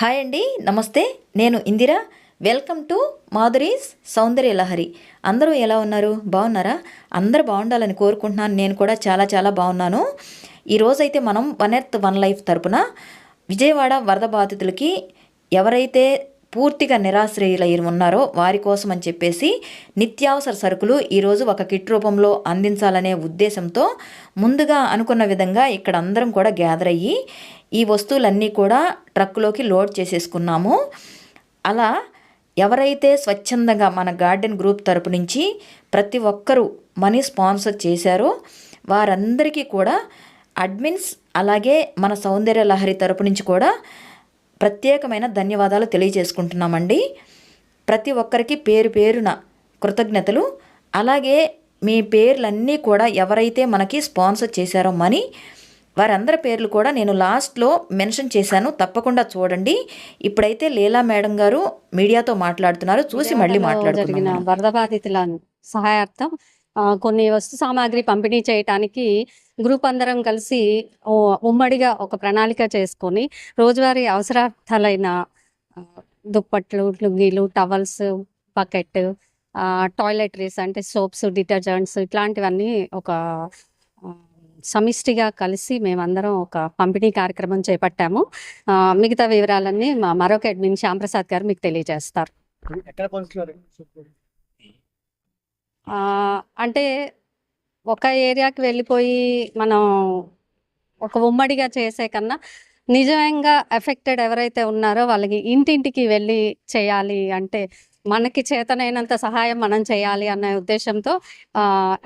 Hi అండి నమస్తే. నేను Indira. Welcome to Madhuri's Soundarya Lahari. అందరూ ఎలా ఉన్నారు? బాగున్నారా? అందరూ బాగుండాలని కోరుకుంటున్నాను. నేను కూడా చాలా చాలా బాగున్నాను. ఈరోజైతే మనం వన్ ఎర్త్ వన్ లైఫ్ తరపున విజయవాడ వరద బాధితులకి ఎవరైతే పూర్తిగా నిరాశ్రయులై ఉన్నారో వారి కోసం అని చెప్పేసి నిత్యావసర సరుకులు ఈరోజు ఒక కిట్ రూపంలో అందించాలనే ఉద్దేశంతో ముందుగా అనుకున్న విధంగా ఇక్కడ అందరం కూడా గ్యాదర్ అయ్యి ఈ వస్తువులన్నీ కూడా ట్రక్కులోకి లోడ్ చేసేసుకున్నాము. అలా ఎవరైతే స్వచ్ఛందంగా మన గార్డెన్ గ్రూప్ తరపు నుంచి ప్రతి ఒక్కరూ మనీ స్పాన్సర్ చేశారో వారందరికీ కూడా అడ్మిన్స్ అలాగే మన సౌందర్య లహరి తరపు నుంచి కూడా ప్రత్యేకమైన ధన్యవాదాలు తెలియజేసుకుంటున్నామండి. ప్రతి ఒక్కరికి పేరు పేరున కృతజ్ఞతలు. అలాగే మీ పేర్లన్నీ కూడా ఎవరైతే మనకి స్పాన్సర్ చేశారో మనీ వారందరి పేర్లు కూడా నేను లాస్ట్లో మెన్షన్ చేశాను. తప్పకుండా చూడండి. ఇప్పుడైతే లీలా మేడం గారు మీడియాతో మాట్లాడుతున్నారు. చూసి మళ్ళీ మాట్లాడుతున్నాను వరద బాధితుల సహాయార్థం కొన్ని వస్తు సామాగ్రి పంపిణీ చేయటానికి గ్రూప్ అందరం కలిసి ఉమ్మడిగా ఒక ప్రణాళిక చేసుకొని రోజువారీ అవసరార్థాలైన దుప్పట్లు లుంగీలు టవల్స్ బకెట్ టాయిలెటరీస్ అంటే సోప్స్ డిటర్జెంట్స్ ఇట్లాంటివన్నీ ఒక సమిష్టిగా కలిసి మేమందరం ఒక పంపిణీ కార్యక్రమం చేపట్టాము. మిగతా వివరాలన్నీ మా మరొక అడ్మిన్ శ్యాంప్రసాద్ గారు మీకు తెలియజేస్తారు. అంటే ఒక ఏరియాకి వెళ్ళిపోయి మనం ఒక ఉమ్మడిగా చేసే కన్నా నిజంగా ఎఫెక్టెడ్ ఎవరైతే ఉన్నారో వాళ్ళకి ఇంటింటికి వెళ్ళి చేయాలి అంటే మనకి చేతనైనంత సహాయం మనం చేయాలి అనే ఉద్దేశంతో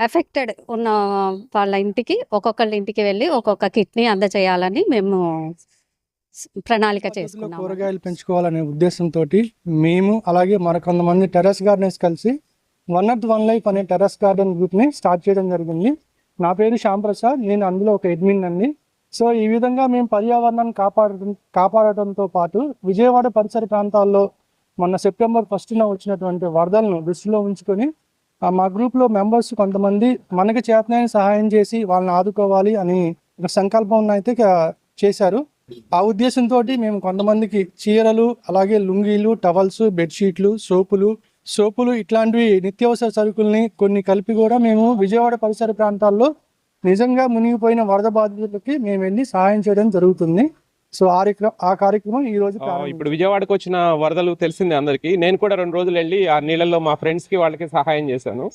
ఎఫెక్టెడ్ ఉన్న వాళ్ళ ఇంటికి ఒక్కొక్కళ్ళ ఇంటికి వెళ్ళి ఒక్కొక్క కిట్ని అందజేయాలని మేము ప్రణాళిక చేసుకున్నాము. కూరగాయలు పెంచుకోవాలనే ఉద్దేశంతో మేము అలాగే మరికొంతమంది టెర్రస్ గార్డెన్స్ కలిసి వన్ అట్ వన్ లైఫ్ అనే టెర్రస్ గార్డెన్ గ్రూప్ని స్టార్ట్ చేయడం జరిగింది. నా పేరు శ్యామ్ ప్రసాద్ నేను అందులో ఒక అడ్మిన్ అండి. సో ఈ విధంగా మేము పర్యావరణాన్ని కాపాడటం కాపాడటంతో పాటు విజయవాడ పరిసర ప్రాంతాల్లో మొన్న సెప్టెంబర్ ఫస్ట్న వచ్చినటువంటి వరదలను దృష్టిలో ఉంచుకొని ఆ, మా గ్రూప్లో మెంబర్స్ కొంతమంది మనకి చేతనైన సహాయం చేసి వాళ్ళని ఆదుకోవాలి అని ఒక సంకల్పం అయితే చేశారు. ఆ ఉద్దేశంతో మేము కొంతమందికి చీరలు అలాగే లుంగీలు టవల్స్ బెడ్షీట్లు సోపులు సోపులు ఇట్లాంటివి నిత్యావసర సరుకుల్ని కొన్ని కలిపి కూడా మేము విజయవాడ పరిసర ప్రాంతాల్లో నిజంగా మునిగిపోయిన వరద బాధితులకి మేము వెళ్ళి సహాయం చేయడం జరుగుతుంది. సో ఆ ఆ కార్యక్రమం ఈ రోజు. ఇప్పుడు విజయవాడకు వచ్చిన వరదలు తెలిసిందే అందరికీ. నేను కూడా రెండు రోజులు వెళ్ళి ఆ నీళ్ళల్లో మా ఫ్రెండ్స్కి వాళ్ళకి సహాయం చేశాను.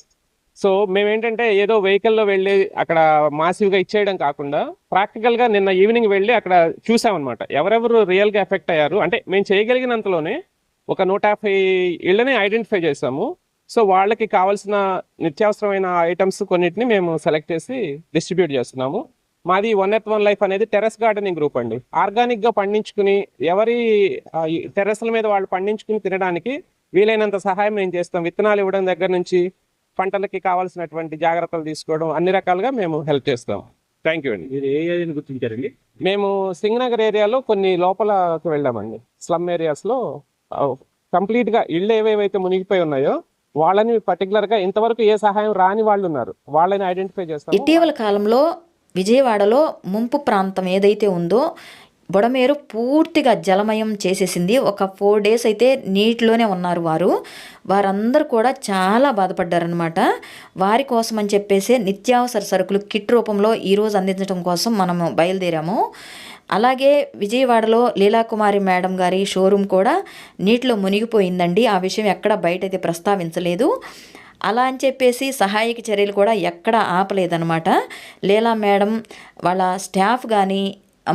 సో మేమేంటంటే ఏదో వెహికల్లో వెళ్ళి అక్కడ massive గా ఇచ్చేయడం కాకుండా practical గా నిన్న ఈవినింగ్ వెళ్ళి అక్కడ చూసామన్నమాట. ఎవరెవరు real గా ఎఫెక్ట్ అయ్యారు. అంటే మేము చేయగలిగినంతలోనే ఒక నూట యాభై ఇళ్ళని ఐడెంటిఫై చేసాము సో వాళ్ళకి కావాల్సిన నిత్యావసరమైన ఐటమ్స్ కొన్నిటిని మేము సెలెక్ట్ చేసి డిస్ట్రిబ్యూట్ చేస్తున్నాము. మాది వన్ ఎత్ వన్ లైఫ్ అనేది టెర్రస్ గార్డెనింగ్ గ్రూప్ అండి. ఆర్గానిక్గా పండించుకుని ఎవరి టెర్రస్ల మీద వాళ్ళు పండించుకుని తినడానికి వీలైనంత సహాయం మేము చేస్తాం. విత్తనాలు ఇవ్వడం దగ్గర నుంచి పంటలకి కావాల్సినటువంటి జాగ్రత్తలు తీసుకోవడం అన్ని రకాలుగా మేము హెల్ప్ చేస్తాం. థ్యాంక్ యూ అండి. మీరు ఏ ఏరియాని గుర్తించారండి? మేము సింగనగర్ ఏరియాలో కొన్ని లోపలకి వెళ్ళామండి. స్లమ్ ఏరియాస్లో కంప్లీట్గా ఇళ్ళు ఏవేవైతే మునిగిపోయి ఉన్నాయో వాళ్ళని పర్టికులర్గా ఇంతవరకు ఏ సహాయం రాని వాళ్ళు ఉన్నారు. వాళ్ళని ఐడెంటిఫై చేస్తాం ఇటీవల కాలంలో విజయవాడలో ముంపు ప్రాంతం ఏదైతే ఉందో బుడమేరు పూర్తిగా జలమయం చేసేసింది. ఒక ఫోర్ డేస్ అయితే నీటిలోనే ఉన్నారు వారు. వారందరూ కూడా చాలా బాధపడ్డారనమాట వారి కోసం అని చెప్పేసి నిత్యావసర సరుకులు కిట్ రూపంలో ఈరోజు అందించడం కోసం మనము బయలుదేరాము. అలాగే విజయవాడలో లీలాకుమారి మేడం గారి షోరూమ్ కూడా నీటిలో మునిగిపోయిందండి. ఆ విషయం ఎక్కడ బయట అయితే ప్రస్తావించలేదు. అలా అని చెప్పేసి సహాయక చర్యలు కూడా ఎక్కడ ఆపలేదనమాట లీలా మేడం వాళ్ళ స్టాఫ్ కానీ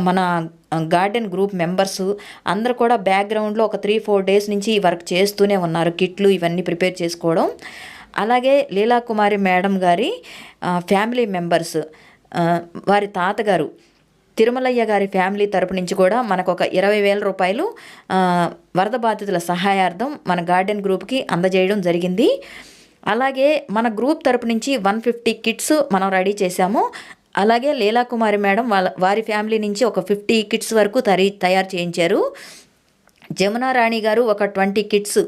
మన గార్డెన్ గ్రూప్ మెంబర్స్ అందరు కూడా బ్యాక్గ్రౌండ్లో ఒక త్రీ ఫోర్ డేస్ నుంచి ఈ వర్క్ చేస్తూనే ఉన్నారు. కిట్లు ఇవన్నీ ప్రిపేర్ చేసుకోవడం. అలాగే లీలా కుమారి మేడం గారి ఫ్యామిలీ మెంబర్స్ వారి తాతగారు తిరుమలయ్య గారి ఫ్యామిలీ తరపు నుంచి కూడా మనకు ఒక ఇరవై వేల రూపాయలు వరద బాధితుల సహాయార్థం మన గార్డెన్ గ్రూప్కి అందజేయడం జరిగింది. అలాగే మన గ్రూప్ తరపు నుంచి వన్ ఫిఫ్టీ కిట్స్ మనం రెడీ చేశాము. అలాగే లీలాకుమారి మేడం వాళ్ళ వారి ఫ్యామిలీ నుంచి ఒక ఫిఫ్టీ కిట్స్ వరకు తరి తయారు చేయించారు. జమునారాణి గారు ఒక ట్వంటీ కిట్స్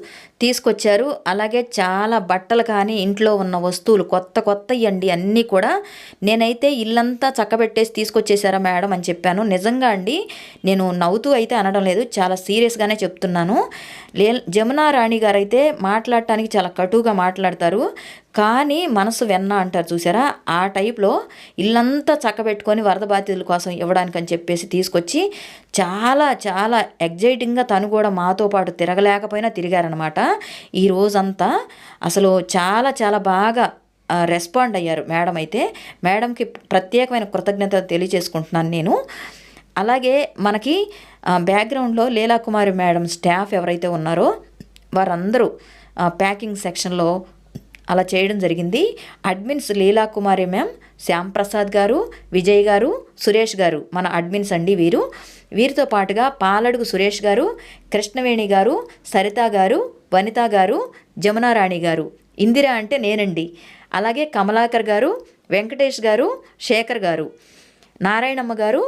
తీసుకొచ్చారు. అలాగే చాలా బట్టలు కానీ ఇంట్లో ఉన్న వస్తువులు కొత్త కొత్త అండి అన్నీ కూడా నేనైతే ఇల్లంతా చక్కబెట్టేసి తీసుకొచ్చేసారా మేడం అని చెప్పాను. నిజంగా అండి నేను నవ్వుతూ అయితే అనడం లేదు. చాలా సీరియస్గానే చెప్తున్నాను. లే జమునా రాణి గారు అయితే మాట్లాడటానికి చాలా కటువుగా మాట్లాడతారు. కానీ మనసు వెన్న అంటారు చూసారా? ఆ టైప్లో ఇల్లంతా చక్కబెట్టుకొని వరద బాధితుల కోసం ఇవ్వడానికి అని చెప్పేసి తీసుకొచ్చి చాలా చాలా ఎగ్జైటింగ్గా తను కూడా మాతో పాటు తిరగలేకపోయినా తిరిగారనమాట ఈ రోజంతా అసలు చాలా చాలా బాగా రెస్పాండ్ అయ్యారు మేడం అయితే. మేడంకి ప్రత్యేకమైన కృతజ్ఞతలు తెలియజేసుకుంటున్నాను నేను. అలాగే మనకి బ్యాక్గ్రౌండ్లో లీలాకుమారి మేడం స్టాఫ్ ఎవరైతే ఉన్నారో వారందరూ ప్యాకింగ్ సెక్షన్లో అలా చేయడం జరిగింది. అడ్మిన్స్ లీలాకుమారి మ్యామ్ శ్యామ్ ప్రసాద్ గారు విజయ్ గారు సురేష్ గారు మన అడ్మిన్స్ అండి వీరు. వీరితో పాటుగా పాలడుగు సురేష్ గారు కృష్ణవేణి గారు సరిత గారు వనిత గారు జమునారాణి గారు. ఇందిర అంటే నేనండి. అలాగే కమలాకర్ గారు వెంకటేష్ గారు శేఖర్ గారు. నారాయణమ్మ గారు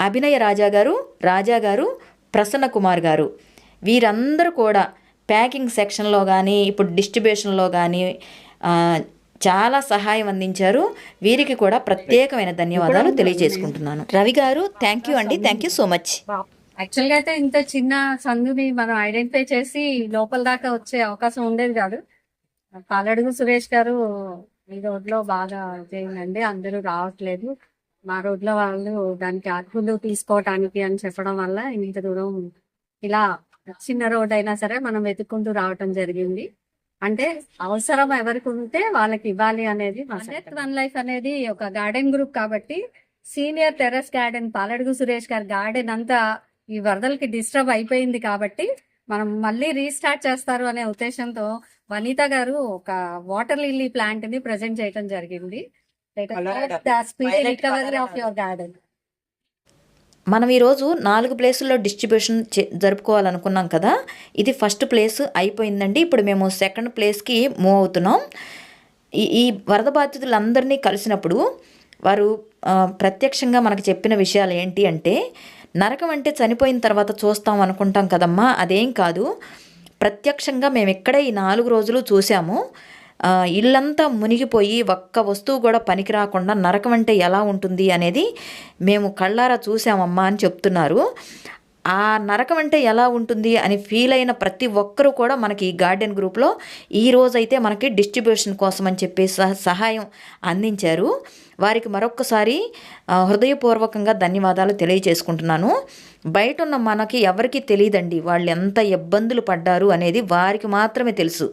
అభినయ రాజా గారు రాజా గారు ప్రసన్న కుమార్ గారు. వీరందరూ కూడా ప్యాకింగ్ సెక్షన్లో కానీ ఇప్పుడు డిస్ట్రిబ్యూషన్లో కానీ చాలా సహాయం అందించారు. వీరికి కూడా ప్రత్యేకమైన ధన్యవాదాలు తెలియజేసుకుంటున్నాను. రవి గారు థ్యాంక్ యూ అండి. థ్యాంక్ యూ సో మచ్ యాక్చువల్గా అయితే ఇంత చిన్న సందుని మనం ఐడెంటిఫై చేసి లోపల దాకా వచ్చే అవకాశం ఉండేది కాదు. పాలడుగు సురేష్ గారు ఈ రోడ్లో బాగా చేయండి అందరూ రావట్లేదు. మా రోడ్లో వాళ్ళు దానికి అర్హులు తీసుకోవటానికి అని చెప్పడం వల్ల ఇంత దూరం ఇలా చిన్న రోడ్ అయినా సరే మనం వెతుక్కుంటూ రావటం జరిగింది. అంటే అవసరం ఎవరికి ఉంటే వాళ్ళకి ఇవ్వాలి అనేది వన్ లైఫ్ అనేది ఒక గార్డెన్ గ్రూప్ కాబట్టి senior terrace garden Paladugu Suresh గారి గార్డెన్ అంతా ఈ వరదలకి డిస్టర్బ్ అయిపోయింది కాబట్టి మనం మళ్ళీ రీస్టార్ట్ చేస్తారు అనే ఉద్దేశంతో వనిత గారు ఒక వాటర్ లిల్లీ ప్లాంట్ని ప్రజెంట్ చేయడం జరిగింది. రికవరీ ఆఫ్ యువర్ గార్డెన్ మనం ఈరోజు నాలుగు ప్లేసుల్లో డిస్ట్రిబ్యూషన్ జరుపుకోవాలనుకున్నాం కదా? ఇది ఫస్ట్ ప్లేస్ అయిపోయిందండి. ఇప్పుడు మేము సెకండ్ ప్లేస్కి మూవ్ అవుతున్నాం. ఈ ఈ వరద బాధితులందరినీ కలిసినప్పుడు వారు ప్రత్యక్షంగా మనకు చెప్పిన విషయాలు ఏంటి అంటే నరకం అంటే చనిపోయిన తర్వాత చూస్తాం అనుకుంటాం కదమ్మా అదేం కాదు. ప్రత్యక్షంగా మేము ఇక్కడే ఈ నాలుగు రోజులు చూసాము ఇల్లంతా మునిగిపోయి ఒక్క వస్తువు కూడా పనికి రాకుండా నరకం అంటే ఎలా ఉంటుంది అనేది మేము కళ్ళారా చూసామమ్మా అని చెప్తున్నారు. ఆ నరకం అంటే ఎలా ఉంటుంది అని ఫీల్ అయిన ప్రతి ఒక్కరూ కూడా మనకి ఈ గార్డెన్ గ్రూప్లో ఈ రోజైతే మనకి డిస్ట్రిబ్యూషన్ కోసం అని చెప్పి సహాయం అందించారు. వారికి మరొక్కసారి హృదయపూర్వకంగా ధన్యవాదాలు తెలియజేసుకుంటున్నాను. బయట ఉన్న మనకి ఎవరికీ తెలియదండి వాళ్ళు ఎంత ఇబ్బందులు పడ్డారు అనేది వారికి మాత్రమే తెలుసు.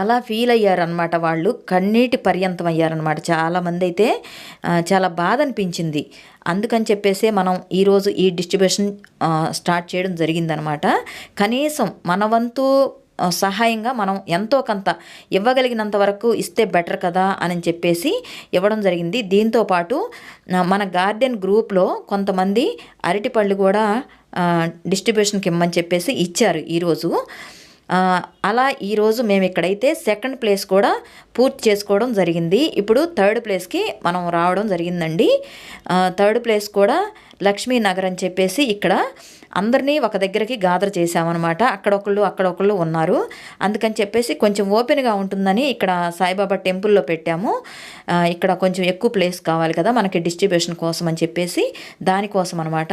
అలా ఫీల్ అయ్యారనమాట వాళ్ళు. కన్నీటి పర్యంతం అయ్యారనమాట చాలామంది అయితే చాలా బాధ అనిపించింది. అందుకని చెప్పేసే మనం ఈరోజు ఈ డిస్ట్రిబ్యూషన్ స్టార్ట్ చేయడం జరిగిందనమాట కనీసం మన వంతు సహాయంగా మనం ఎంతో కొంత ఇవ్వగలిగినంత వరకు ఇస్తే బెటర్ కదా అని చెప్పేసి ఇవ్వడం జరిగింది. దీంతో పాటు మన గార్డెన్ గ్రూప్లో కొంతమంది అరటిపళ్ళు కూడా డిస్ట్రిబ్యూషన్కి ఇమ్మని చెప్పేసి ఇచ్చారు ఈరోజు అలా ఈరోజు మేము ఇక్కడైతే సెకండ్ ప్లేస్ కూడా పూర్తి చేసుకోవడం జరిగింది. ఇప్పుడు థర్డ్ ప్లేస్కి మనం రావడం జరిగిందండి. థర్డ్ ప్లేస్ కూడా లక్ష్మీనగర్ అని చెప్పేసి ఇక్కడ అందరినీ ఒక దగ్గరికి గాదర్ చేసామన్నమాట అక్కడొకళ్ళు అక్కడొకళ్ళు ఉన్నారు. అందుకని చెప్పేసి కొంచెం ఓపెన్గా ఉంటుందని ఇక్కడ సాయిబాబా టెంపుల్లో పెట్టాము. ఇక్కడ కొంచెం ఎక్కువ ప్లేస్ కావాలి కదా మనకి డిస్ట్రిబ్యూషన్ కోసం అని చెప్పేసి దానికోసం అనమాట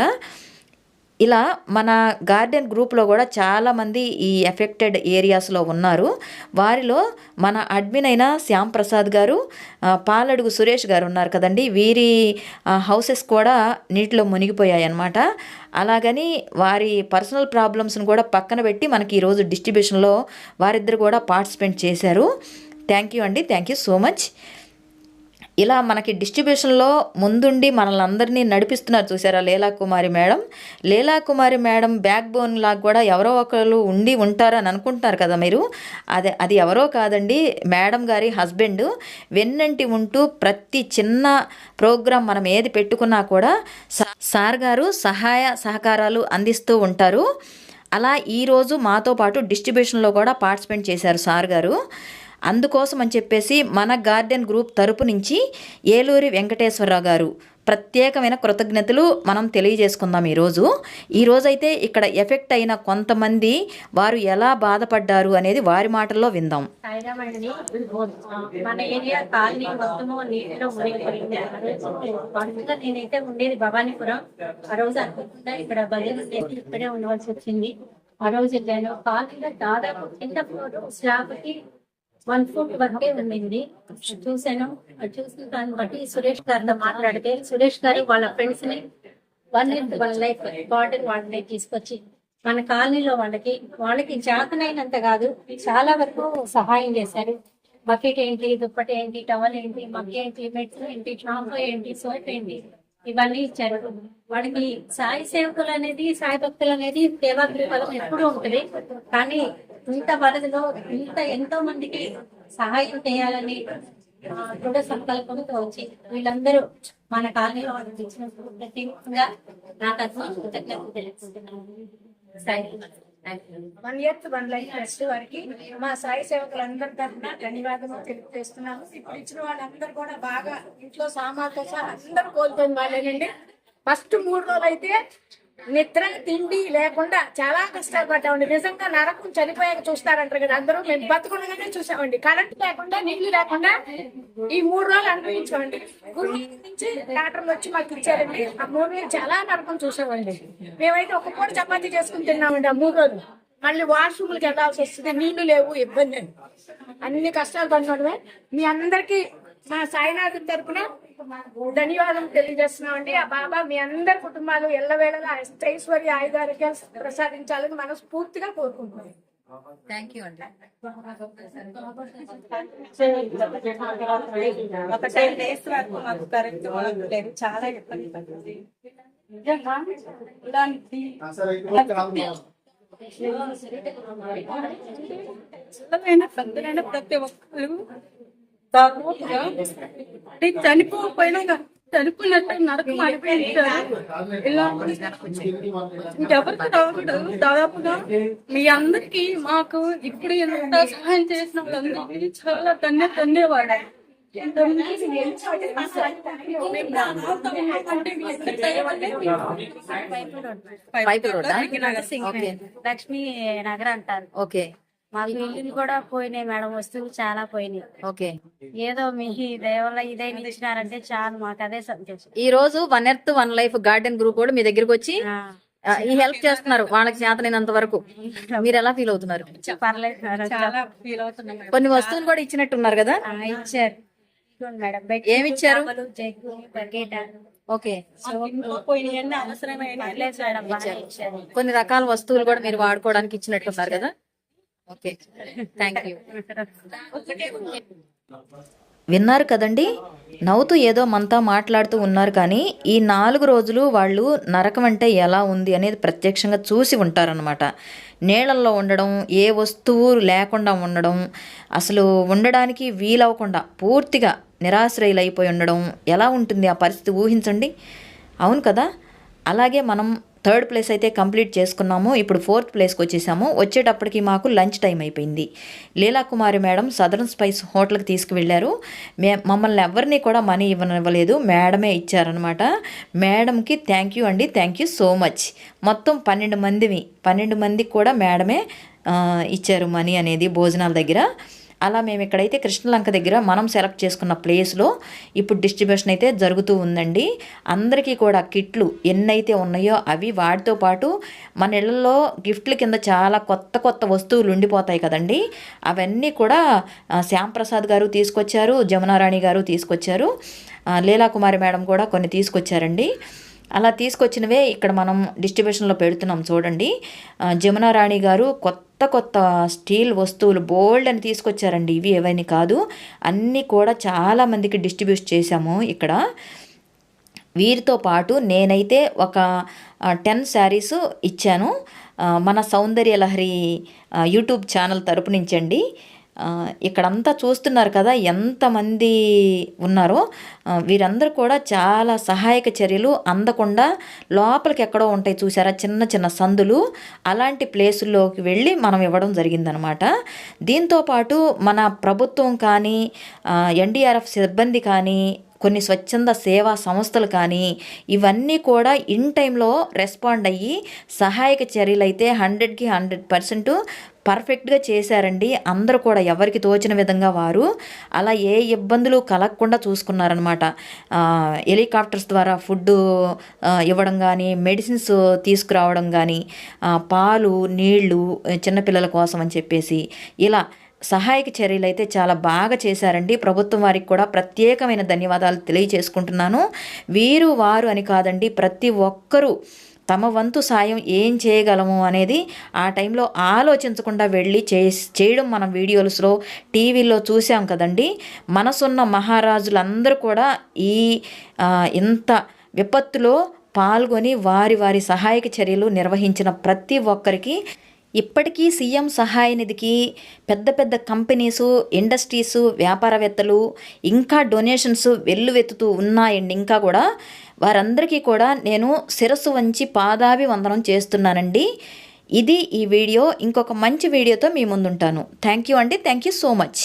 ఇలా మన గార్డెన్ గ్రూప్లో కూడా చాలామంది ఈ ఎఫెక్టెడ్ ఏరియాస్లో ఉన్నారు. వారిలో మన అడ్మిన్ అయిన శ్యామ్ ప్రసాద్ గారు పాలడుగు సురేష్ గారు ఉన్నారు కదండి. వీరి హౌసెస్ కూడా నీటిలో మునిగిపోయాయి అన్నమాట. అలాగని వారి పర్సనల్ ప్రాబ్లమ్స్ని కూడా పక్కన పెట్టి మనకి ఈరోజు డిస్ట్రిబ్యూషన్లో వారిద్దరు కూడా పార్టిసిపేట్ చేశారు. థ్యాంక్ యూ అండి. Thank you so much. ఇలా మనకి డిస్ట్రిబ్యూషన్లో ముందుండి మనల్ని అందరినీ నడిపిస్తున్నారు చూసారా Leela Kumari madam. Leela Kumari madam backbone లాగా కూడా ఎవరో ఒకరు ఉండి ఉంటారని అనుకుంటున్నారు కదా మీరు. అదే అది ఎవరో కాదండి మేడం గారి హస్బెండ్. వెన్నంటి ఉంటూ ప్రతి చిన్న ప్రోగ్రాం మనం ఏది పెట్టుకున్నా కూడా సార్ గారు సహాయ సహకారాలు అందిస్తూ ఉంటారు. అలా ఈరోజు మాతో పాటు డిస్ట్రిబ్యూషన్లో కూడా పార్టిసిపేట్ చేశారు సార్ గారు. అందుకోసం అని చెప్పేసి మన గార్డెన్ గ్రూప్ తరపు నుంచి ఏలూరి వెంకటేశ్వరరావు గారు ప్రత్యేకమైన కృతజ్ఞతలు మనం తెలియజేసుకుందాం ఈరోజు. ఈరోజైతే ఇక్కడ ఎఫెక్ట్ అయిన కొంతమంది వారు ఎలా బాధపడ్డారు అనేది వారి మాటల్లో విందాం. మన ఏరియా కాలనీ మొత్తము నీటిలో మునిగిపోయింది. నేనైతే ఉండేది భవానీపురం. ఆ రోజు అనుకుంటా ఇక్కడ భజన ఇక్కడే ఉండవలసి వచ్చింది. ఆ రోజు నేను కాలనీలో దాదాపు కింద ఫ్లోర్ స్లాబ్ వన్ ఫుట్ వరకే ఉండింది. చూశాను. అది చూసిన దాన్ని బట్టి సురేష్ గారితో మాట్లాడితే సురేష్ గారు వాళ్ళ ఫ్రెండ్స్ని వన్ ఇన్ వన్ లైఫ్ గార్డెన్ వాళ్ళని తీసుకొచ్చి మన కాలనీలో వాళ్ళకి వాళ్ళకి చేతనైనంత కాదు చాలా వరకు సహాయం చేశారు. బకెట్ ఏంటి దుప్పటి ఏంటి టవల్ ఏంటి మగ్గ ఏంటి మెట్స్ ఏంటి షాంపూ ఏంటి సోప్ ఏంటి ఇవన్నీ ఇచ్చారు. వాళ్ళకి సాయి సేవకులు అనేది సాయి భక్తులు అనేది సేవా దృక్పథం ఎప్పుడూ ఉంటుంది. కానీ ఇంత వరదలో ఇంత ఎంతో మందికి సహాయం చేయాలని దృఢ సంకల్పంతో వచ్చి వీళ్ళందరూ మన కాలనీలో ఇచ్చినందుకు ప్రత్యేకంగా నాకు అర్థం కృతజ్ఞతలు తెలుపుకుంటున్నాను one earth one life fest వారికి మా సాయి సేవకులందరి తరఫున ధన్యవాదములు తెలియజేస్తున్నాము. ఇప్పుడు ఇచ్చిన వాళ్ళందరూ కూడా బాగా ఇంట్లో సామాన్లతో సహా అందరూ కోల్పోయిన వాళ్ళేనండి. ఫస్ట్ మూడు రోజులు అయితే నిద్ర తిండి లేకుండా చాలా కష్టాలు పడ్డామండి నిజంగా నరకం చనిపోయాక చూస్తారంటారు కదా అందరూ మేము బతుకుండగానే చూసామండి. కరెంట్ లేకుండా నీళ్ళు లేకుండా ఈ మూడు రోజులు అనుభవించామండి. గురువు నుంచి డాక్టర్లు వచ్చి మాకు ఇచ్చారండి. ఆ మూడు రోజులు చాలా నరకం చూసామండి. మేమైతే ఒక పూట చపాతి చేసుకుని తిన్నామండి ఆ మూడు రోజులు. మళ్ళీ వాష్రూమ్లకు వెళ్ళాల్సి వస్తుంది నీళ్ళు లేవు ఇబ్బంది అన్ని కష్టాలు పడినోడమే మీ అందరికీ మా సాయినాథ్ తరపున ధన్యవాదం తెలియజేస్తున్నామండి. ఆ బాబా మీ అందరి కుటుంబాలు ఎల్లవేళలా ఐశ్వర్య ఆయుధారోగ్యాలు ప్రసాదించాలని మనస్ఫూర్తిగా కోరుకుంటున్నాం. థ్యాంక్ యూ అండి. ఒక టెన్ డేస్ వరకు మాకు కరెంట్ లేదు చాలా ఇబ్బంది పెద్దలైన ప్రతి ఒక్కరు అంటే చనిపోకపోయినా కానీ చనిపోయినట్టు నరకం అనిపించారు ఇలా ఇంకెవరికి రాకూడదు. దాదాపుగా మీ అందరికి మాకు ఇప్పుడు ఎంత సహాయం చేసిన వాళ్ళందరికీ చాలా ధన్య ధన్యవాదాలు. పైపు రోడ్డా? ఓకే. లక్ష్మీ నగర్ అంటారు. ఓకే. మాకు ఇల్లులు కూడా పోయినాయి మేడం వస్తువులు చాలా పోయినాయి. ఓకే. ఏదో మీ దయవల్ల ఇదైనా ఇచ్చినారంటే చాలు మాకు అదే సంతోషం. ఈ రోజు one earth one life garden group కూడా మీ దగ్గరికి వచ్చి ఈ హెల్ప్ చేస్తున్నారు వాళ్ళకి చేతనైనంత వరకు. మీరు ఎలా ఫీల్ అవుతున్నారు. కొన్ని వస్తువులు కూడా ఇచ్చినట్టున్నారు కదా? ఇచ్చారు. ఏమి ఇచ్చారు? ఓకే. కొన్ని రకాల వస్తువులు కూడా మీరు వాడుకోవడానికి ఇచ్చినట్టున్నారు కదా? ఓకే. థ్యాంక్ యూ విన్నారు కదండి? నవ్వుతూ ఏదో మనతో మాట్లాడుతూ ఉన్నారు కానీ ఈ నాలుగు రోజులు వాళ్ళు నరకం అంటే ఎలా ఉంది అనేది ప్రత్యక్షంగా చూసి ఉంటారనమాట నీళ్ళల్లో ఉండడం ఏ వస్తువు లేకుండా ఉండడం అసలు ఉండడానికి వీలవకుండా పూర్తిగా నిరాశ్రయులైపోయి ఉండడం ఎలా ఉంటుంది ఆ పరిస్థితి ఊహించండి? అవును కదా? అలాగే మనం థర్డ్ ప్లేస్ అయితే కంప్లీట్ చేసుకున్నాము. ఇప్పుడు ఫోర్త్ ప్లేస్కి వచ్చేసాము. వచ్చేటప్పటికి మాకు లంచ్ టైం అయిపోయింది. Leela Kumari madam southern spice హోటల్కి తీసుకువెళ్ళారు. మే మమ్మల్ని ఎవరిని కూడా మనీ ఇవ్వనివ్వలేదు. మేడమే ఇచ్చారనమాట మేడంకి థ్యాంక్ యూ అండి. Thank you so much. మొత్తం పన్నెండు మందివి పన్నెండు మందికి కూడా మేడమే ఇచ్చారు మనీ అనేది భోజనాల దగ్గర. అలా మేము ఇక్కడైతే కృష్ణలంక దగ్గర మనం సెలెక్ట్ చేసుకున్న ప్లేస్లో ఇప్పుడు డిస్ట్రిబ్యూషన్ అయితే జరుగుతూ ఉందండి. అందరికీ కూడా కిట్లు ఎన్నైతే ఉన్నాయో అవి వాటితో పాటు మన ఇళ్ళల్లో గిఫ్ట్ల కింద చాలా కొత్త కొత్త వస్తువులు ఉండిపోతాయి కదండి. అవన్నీ కూడా శ్యాంప్రసాద్ గారు తీసుకొచ్చారు జమునారాణి గారు తీసుకొచ్చారు లీలాకుమారి మేడం కూడా కొన్ని తీసుకొచ్చారండి. అలా తీసుకొచ్చినవే ఇక్కడ మనం డిస్ట్రిబ్యూషన్లో పెడుతున్నాం చూడండి. జమునారాణి జమునా రాణి గారు కొత్త కొత్త స్టీల్ వస్తువులు బోల్డ్ అని తీసుకొచ్చారండి. ఇవి ఏవైనా కాదు అన్నీ కూడా చాలామందికి డిస్ట్రిబ్యూట్ చేశాము ఇక్కడ. వీరితో పాటు నేనైతే ఒక టెన్ శారీస్ ఇచ్చాను. మన సౌందర్య లహరి యూట్యూబ్ ఛానల్ తరపు నుంచండి. అండి ఇక్కడంతా చూస్తున్నారు కదా ఎంతమంది ఉన్నారో వీరందరూ కూడా చాలా సహాయక చర్యలు అందకుండా లోపలికి ఎక్కడో ఉంటాయి చూసారా చిన్న చిన్న సందులు అలాంటి ప్లేసుల్లోకి వెళ్ళి మనం ఇవ్వడం జరిగిందనమాట. దీంతోపాటు మన ప్రభుత్వం కానీ ఎన్డీఆర్ఎఫ్ సిబ్బంది కానీ కొన్ని స్వచ్ఛంద సేవా సంస్థలు కానీ ఇవన్నీ కూడా ఇన్ టైంలో రెస్పాండ్ అయ్యి సహాయక చర్యలు అయితే హండ్రెడ్కి హండ్రెడ్ పర్సెంట్ పర్ఫెక్ట్గా చేశారండి. అందరూ కూడా ఎవరికి తోచిన విధంగా వారు అలా ఏ ఇబ్బందులు కలగకుండా చూసుకున్నారనమాట హెలికాప్టర్స్ ద్వారా ఫుడ్ ఇవ్వడం కానీ మెడిసిన్స్ తీసుకురావడం కానీ పాలు నీళ్ళు చిన్నపిల్లల కోసం అని చెప్పేసి ఇలా సహాయక చర్యలు అయితే చాలా బాగా చేశారండి. ప్రభుత్వం వారికి కూడా ప్రత్యేకమైన ధన్యవాదాలు తెలియజేసుకుంటున్నాను. వీరు వారు అని కాదండి ప్రతి ఒక్కరూ తమ వంతు సాయం ఏం చేయగలము అనేది ఆ టైంలో ఆలోచించకుండా వెళ్ళి చే చేయడం మనం వీడియోస్లో టీవీలో చూసాం కదండి. మనసున్న మహారాజులందరూ కూడా ఈ ఇంత విపత్తులో పాల్గొని వారి వారి సహాయక చర్యలు నిర్వహించిన ప్రతి ఒక్కరికి ఇప్పటికీ సీఎం సహాయ నిధికి పెద్ద పెద్ద కంపెనీసు ఇండస్ట్రీసు వ్యాపారవేత్తలు ఇంకా డొనేషన్స్ వెల్లువెత్తుతూ ఉన్నాయండి. ఇంకా కూడా వారందరికీ కూడా నేను శిరస్సు వంచి పాదాభి వందనం చేస్తున్నానండి. ఇది ఈ వీడియో. ఇంకొక మంచి వీడియోతో మీ ముందుంటాను. థ్యాంక్ యూ అండి. Thank you so much